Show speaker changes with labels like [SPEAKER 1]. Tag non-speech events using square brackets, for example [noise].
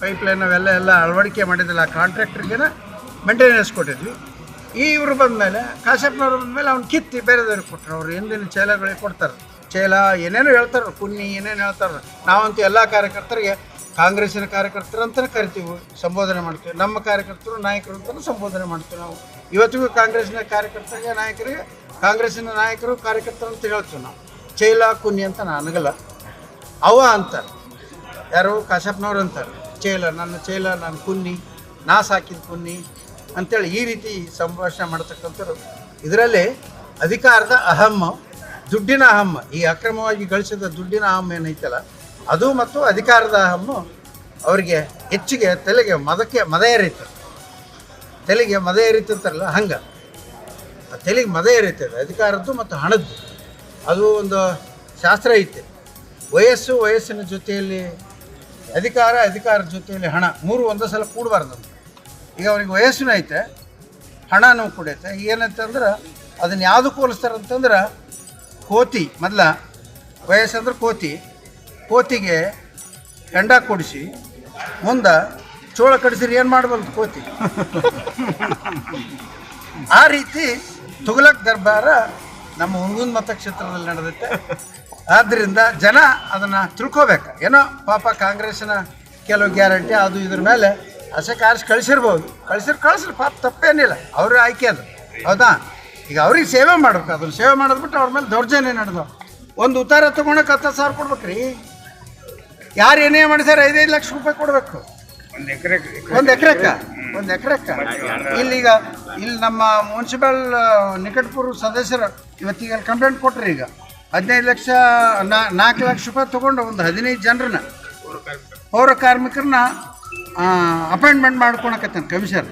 [SPEAKER 1] Pipe line ಅವೆಲ್ಲ ಎಲ್ಲ ಅಳವಡಿಕೆ ಮಾಡಿದ್ದಿಲ್ಲ ಆ ಕಾಂಟ್ರಾಕ್ಟ್ರಿಗೆನ ಮೇಂಟೆನೆನ್ಸ್ ಕೊಟ್ಟಿದ್ವಿ. ಈ ಇವರು ಬಂದಮೇಲೆ ಕಾಶ್ಯಪ್ನವ್ರು ಬಂದಮೇಲೆ ಅವ್ನು ಕಿತ್ತಿ ಬೇರೆದವ್ರಿಗೆ ಕೊಟ್ಟರು ಅವ್ರು ಹಿಂದಿನ ಚೇಲಗಳಿಗೆ ಕೊಡ್ತಾರೆ. ಚೇಲ ಏನೇನು ಹೇಳ್ತಾರೆ ಕುನ್ನಿ ಏನೇನು ಹೇಳ್ತಾರೆ. ನಾವಂತೂ ಎಲ್ಲ ಕಾರ್ಯಕರ್ತರಿಗೆ, ಕಾಂಗ್ರೆಸ್ಸಿನ ಕಾರ್ಯಕರ್ತರು ಅಂತಲೇ ಕರಿತೀವಿ. ಸಂಬೋಧನೆ ಮಾಡ್ತೀವಿ. ನಮ್ಮ ಕಾರ್ಯಕರ್ತರು, ನಾಯಕರು ಅಂತಲೂ ಸಂಬೋಧನೆ ಮಾಡ್ತೀವಿ ನಾವು. ಇವತ್ತಿಗೂ ಕಾಂಗ್ರೆಸ್ಸಿನ ಕಾರ್ಯಕರ್ತರಿಗೆ, ನಾಯಕರಿಗೆ, ಕಾಂಗ್ರೆಸ್ಸಿನ ನಾಯಕರು, ಕಾರ್ಯಕರ್ತರು ಅಂತ ಹೇಳ್ತೀವಿ ನಾವು. ಚೈಲ ಕುನ್ನಿ ಅಂತ ನಾನು ಅನಗಲ್ಲ ಅವ ಅಂತಾರೆ. ಯಾರು? ಕಾಶ್ಯಪ್ನವ್ರು ಅಂತಾರೆ. ಚೇಲ ನನ್ನ ಚೇಲ ನನ್ನ ಕುನ್ನಿ, ನಾ ಸಾಕಿದ ಕುನ್ನಿ ಅಂತೇಳಿ ಈ ರೀತಿ ಸಂಭಾಷಣೆ ಮಾಡ್ತಕ್ಕಂಥವ್ರು. ಇದರಲ್ಲಿ ಅಧಿಕಾರದ ಅಹಮ್ಮ ದುಡ್ಡಿನ ಅಹಮ್ಮ ಈ ಅಕ್ರಮವಾಗಿ ಗಳಿಸಿದ ದುಡ್ಡಿನ ಅಹಮ್ಮ ಏನೈತಲ್ಲ, ಅದು ಮತ್ತು ಅಧಿಕಾರದ ಅಹಮ್ಮ ಅವರಿಗೆ ಹೆಚ್ಚಿಗೆ ತಲೆಗೆ ಮದಕ್ಕೆ ಮದ ಏರಿತು ತಲೆಗೆ ಮದ ಏರಿತಂತಾರಲ್ಲ ಹಂಗೆ. ಆ ತಲೆಗೆ ಮದ ಏರಿತದೆ, ಅಧಿಕಾರದ್ದು ಮತ್ತು ಹಣದ್ದು. ಅದು ಒಂದು ಶಾಸ್ತ್ರ ಐತೆ. ವಯಸ್ಸು ವಯಸ್ಸಿನ ಜೊತೆಯಲ್ಲಿ ಅಧಿಕಾರ ಅಧಿಕಾರ ಜೊತೆಯಲ್ಲಿ ಹಣ ಮೂರು ಒಂದು ಸಲ ಕೂಡಬಾರ್ದು ಈಗ ಅವ್ರಿಗೆ ವಯಸ್ಸು ಐತೆ ಹಣನೂ ಕೂಡೈತೆ. ಏನಂತಂದ್ರೆ ಅದನ್ನು ಯಾವುದು ಹೋಲಿಸ್ತಾರೆ ಅಂತಂದ್ರೆ ಕೋತಿ ಮೊದಲ ವಯಸ್ಸಂದ್ರೆ ಕೋತಿ. ಕೋತಿಗೆ ಹೆಂಡ ಕೊಡಿಸಿ ಮುಂದೆ ಚೋಳ ಕಡಿಸಿರಿ ಏನು ಮಾಡಬಲ್ದು ಕೋತಿ? [laughs] ಆ ರೀತಿ ತುಗಲಕ್ ದರ್ಬಾರ ನಮ್ಮ ಹುಂಗುಂದ್ ಮತಕ್ಷೇತ್ರದಲ್ಲಿ ನಡೆದೈತೆ ಆದ್ದರಿಂದ ಜನ ಅದನ್ನು ತಿಳ್ಕೋಬೇಕು. ಏನೋ ಪಾಪ ಕಾಂಗ್ರೆಸ್ನ ಕೆಲವು ಗ್ಯಾರಂಟಿ ಅದು ಇದ್ರ ಮೇಲೆ ಅಸೆ ಕಾರ್ಸ್ ಕಳಿಸಿರ್ಬೋದು. ಕಳಿಸಿರ್ ಕಳಿಸ್ರಿ ಪಾಪ ತಪ್ಪೇನಿಲ್ಲ. ಅವ್ರ ಆಯ್ಕೆ ಅದು. ಹೌದಾ? ಈಗ ಅವ್ರಿಗೆ ಸೇವೆ ಮಾಡ್ಬೇಕು. ಅದನ್ನು ಸೇವೆ ಮಾಡೋದು ಬಿಟ್ಟು ಅವ್ರ ಮೇಲೆ ದೌರ್ಜನ್ಯ ನಡೆದು. ಒಂದು ಉತ್ತಾರ ತೊಗೊಳಕ್ಕೆ ಹತ್ತು ಸಾವಿರ ಕೊಡ್ಬೇಕ್ರಿ. ಯಾರು ಏನೇ ಮಾಡಿದಾರೆ ಐದೈದು ಲಕ್ಷ ರೂಪಾಯಿ ಕೊಡಬೇಕು.
[SPEAKER 2] ಒಂದು ಎಕರೆ
[SPEAKER 1] ಒಂದು ಎಕರೆಕ್ಕ? ಒಂದು ಎಕರೆಕ್ಕ? ಇಲ್ಲೀಗ ಇಲ್ಲಿ ನಮ್ಮ ಮುನ್ಸಿಪಲ್ ನಿಕಟಪುರ ಸದಸ್ಯರು ಇವತ್ತಿಗೆ ಕಂಪ್ಲೇಂಟ್ ಕೊಟ್ಟರು ಈಗ. ಹದಿನೈದು ಲಕ್ಷ ನಾಲ್ಕು ಲಕ್ಷ ರೂಪಾಯಿ ತೊಗೊಂಡು ಒಂದು ಹದಿನೈದು ಜನರನ್ನ, ಪೌರ ಕಾರ್ಮಿಕರನ್ನ ಅಪಾಯಿಂಟ್ಮೆಂಟ್ ಮಾಡ್ಕೊಳಕತ್ತಾನೆ ಕಮಿಷನರ್.